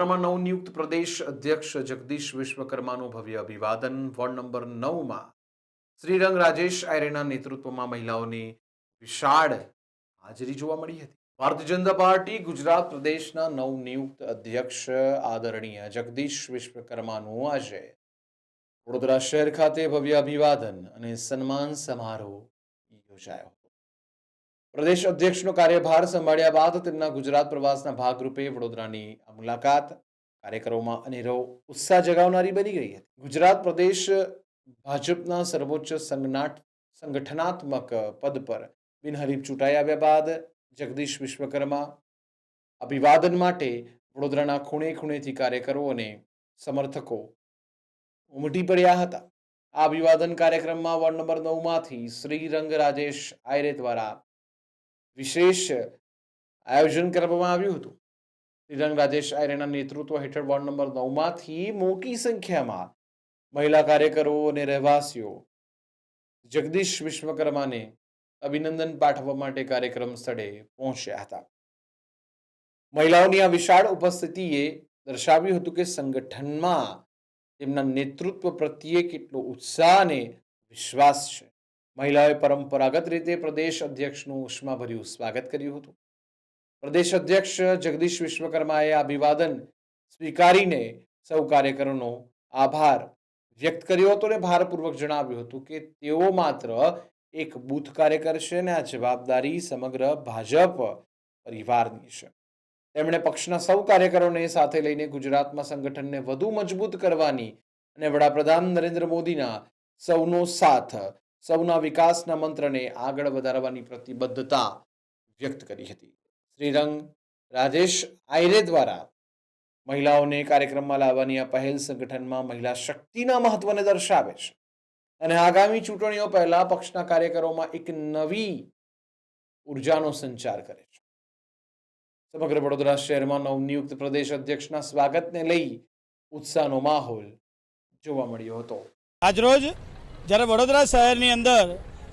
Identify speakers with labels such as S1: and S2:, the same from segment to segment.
S1: વડોદરામાં નવનિયુક્ત પ્રદેશ અધ્યક્ષ જગદીશ વિશ્વકર્માનું ભવ્ય અભિવાદન. વોર્ડ નંબર નવમાં શ્રીરંગ રાજેશ આયરેના નેતૃત્વમાં મહિલાઓની વિશાળ હાજરી જોવા મળી હતી. ભારતીય જનતા પાર્ટી ગુજરાત પ્રદેશના નવનિયુક્ત અધ્યક્ષ આદરણીય જગદીશ વિશ્વકર્માનું આજે વડોદરા શહેર ખાતે ભવ્ય અભિવાદન અને સન્માન સમારોહ યોજાયો. પ્રદેશ અધ્યક્ષનો કાર્યભાર સંભાળ્યા બાદ તેમના ગુજરાત પ્રવાસના ભાગરૂપે વડોદરાની આ મુલાકાત કાર્યક્રમોમાં અનેરો ઉત્સાહ જગાવનારી બની ગઈ હતી. ગુજરાત પ્રદેશ ભાજપના સર્વોચ્ચ સંગનાટ, સંગઠનાત્મક પદ પર બિનહરીફ ચૂંટાઈ આવ્યા બાદ જગદીશ વિશ્વકર્મા અભિવાદન માટે વડોદરાના ખૂણે ખૂણેથી કાર્યકરો અને સમર્થકો ઉમટી પડ્યા હતા. આ અભિવાદન કાર્યક્રમમાં વોર્ડ નંબર નવમાંથી શ્રી રંગ રાજેશ આયરે દ્વારા વિશેષ આયોજન કરવામાં આવ્યું હતું. શ્રીરંગ રાજેશ આયરેના નેતૃત્વ હેઠળ વોર્ડ નંબર નવમાંથી મોટી સંખ્યામાં મહિલા કાર્યકરો અને રહેવાસીઓ જગદીશ વિશ્વકર્માને અભિનંદન પાઠવવા માટે કાર્યક્રમ સ્થળે પહોંચ્યા હતા. મહિલાઓની આ વિશાળ ઉપસ્થિતિએ દર્શાવ્યું હતું કે સંગઠનમાં તેમના નેતૃત્વ પ્રત્યે કેટલો ઉત્સાહ અને વિશ્વાસ છે. મહિલાઓએ પરંપરાગત રીતે પ્રદેશ અધ્યક્ષનું ઉષ્માભર્યું સ્વાગત કર્યું હતું. પ્રદેશ અધ્યક્ષ જગદીશ વિશ્વકર્માએ અભિવાદન સ્વીકારીને સૌ કાર્યકરોનો આભાર વ્યક્ત કર્યો હતો અને ભારપૂર્વક જણાવ્યું હતું કે તેઓ માત્ર એક બૂથ કાર્યકર છે અને આ જવાબદારી સમગ્ર ભાજપ પરિવારની છે. તેમણે પક્ષના સૌ કાર્યકરોને સાથે લઈને ગુજરાતમાં સંગઠનને વધુ મજબૂત કરવાની અને વડાપ્રધાન નરેન્દ્ર મોદીના સૌનો સાથ સૌના વિકાસના મંત્રને આગળ વધારવાની પ્રતિબદ્ધતા વ્યક્ત કરી હતી. શ્રીરંગ રાજેશ આયરે દ્વારા મહિલાઓને કાર્યક્રમમાં લાવવાની આ પહેલ સંગઠનમાં મહિલા શક્તિના મહત્વને દર્શાવે છે. અને આગામી ચૂંટણીઓ પહેલા પક્ષના કાર્યકરોમાં એક નવી ઉર્જાનો સંચાર કરે છે. સમગ્ર વડોદરા શહેરમાં નવનિયુક્ત પ્રદેશ અધ્યક્ષના સ્વાગતને લઈ ઉત્સાહનો માહોલ જોવા મળ્યો હતો.
S2: આજરોજ જ્યારે વડોદરા શહેરની અંદર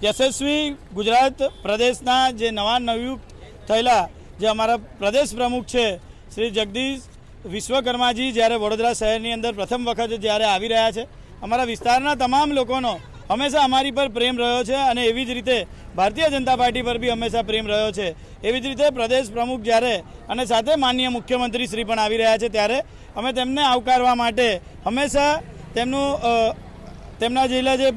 S2: યશસ્વી ગુજરાત પ્રદેશના જે નવા નવયુક્ત થયેલા, જે અમારા પ્રદેશ પ્રમુખ છે, શ્રી જગદીશ વિશ્વકર્માજી જ્યારે વડોદરા શહેરની અંદર પ્રથમ વખત જ્યારે આવી રહ્યા છે, અમારા વિસ્તારના તમામ લોકોનો હંમેશા અમારી પર પ્રેમ રહ્યો છે અને એવી જ રીતે ભારતીય જનતા પાર્ટી પર બી હંમેશા પ્રેમ રહ્યો છે. એવી જ રીતે પ્રદેશ પ્રમુખ જ્યારે અને સાથે માનનીય મુખ્યમંત્રી શ્રી પણ આવી રહ્યા છે, ત્યારે અમે તેમને આવકારવા માટે હંમેશા તેમનું તેમના જેલા જે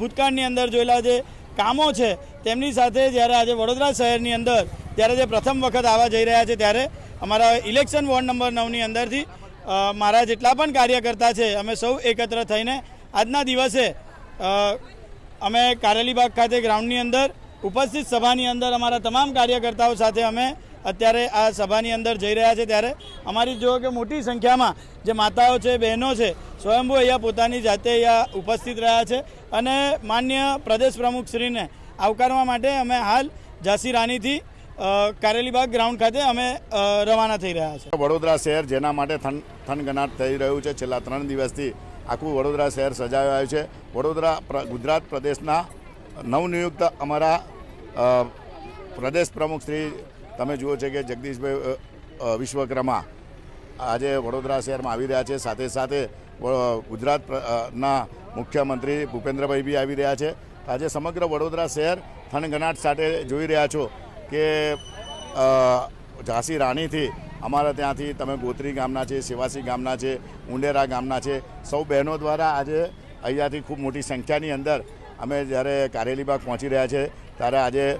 S2: ભૂતકાળની અંદર જોયેલા જે કામો છે, તેમની સાથે જ્યારે આજે વડોદરા શહેરની અંદર જ્યારે જે પ્રથમ વખત આવવા જઈ રહ્યા છે, ત્યારે અમારા ઇલેક્શન વોર્ડ નંબર નવની અંદરથી મારા જેટલા પણ કાર્યકર્તા છે, અમે સૌ એકત્ર થઈને આજના દિવસે અમે કારેલીબાગ ખાતે ગ્રાઉન્ડની અંદર, ઉપસ્થિત સભાની અંદર અમારા તમામ કાર્યકર્તાઓ સાથે અમે અત્યારે આ સભાની અંદર જઈ રહ્યા છે ત્યારે અમારી જો કે મોટી સંખ્યામાં જે માતાઓ છે, બહેનો છે, સ્વયંભુ અહીંયા પોતાની જાતે અહીંયા ઉપસ્થિત રહ્યા છે અને માન્ય પ્રદેશ પ્રમુખશ્રીને આવકારવા માટે અમે હાલ ઝાંસી રાનીથી કારેલીબાગ ગ્રાઉન્ડ ખાતે અમે રવાના થઈ રહ્યા છે
S3: વડોદરા શહેર જેના માટે થન, થનગનાટ થઈ રહ્યું છે. છેલ્લા ત્રણ દિવસથી આખું વડોદરા શહેર સજાયું આવ્યું છે. વડોદરા ગુજરાત પ્રદેશના નવનિયુક્ત અમારા પ્રદેશ પ્રમુખ શ્રી તમે જુઓ છે કે જગદીશભાઈ અ, અ, વિશ્વકર્મા આજે વડોદરા શહેરમાં આવી રહ્યા છે. સાથે સાથે વ- ગુજરાત પ્ર- અ, ના મુખ્યમંત્રી ભૂપેન્દ્રભાઈ બી આવી રહ્યા છે. આજે સમગ્ર વડોદરા શહેર થનગનાટ સાથે જોઈ રહ્યા છો કે અ, ઝાંસી રાણીથી અમારા ત્યાંથી તમે ગોત્રી ગામના છે સેવાસી ગામના છે ઉંડેરા ગામના છે. સૌ બહેનો દ્વારા આજે અહીંયાથી ખૂબ મોટી સંખ્યાની અંદર અમે જ્યારે કારેલીબાગ પહોંચી રહ્યા છે ત્યારે આજે અ,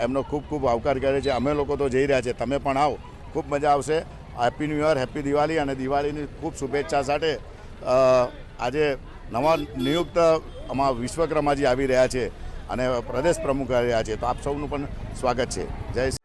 S3: એમનો ખૂબ ખૂબ આવકાર કરે છે. અમે લોકો તો જઈ રહ્યા છે તમે પણ આવો. ખૂબ મજા આવશે. Happy new year happy Diwali અને દિવાળીની ખૂબ શુભેચ્છા સાથે આજે નવા નિયુક્ત અમારા વિશ્વકર્માજી આવી રહ્યા છે અને પ્રદેશ પ્રમુખ આવી રહ્યા છે. તો આપ સૌનું પણ સ્વાગત છે. જય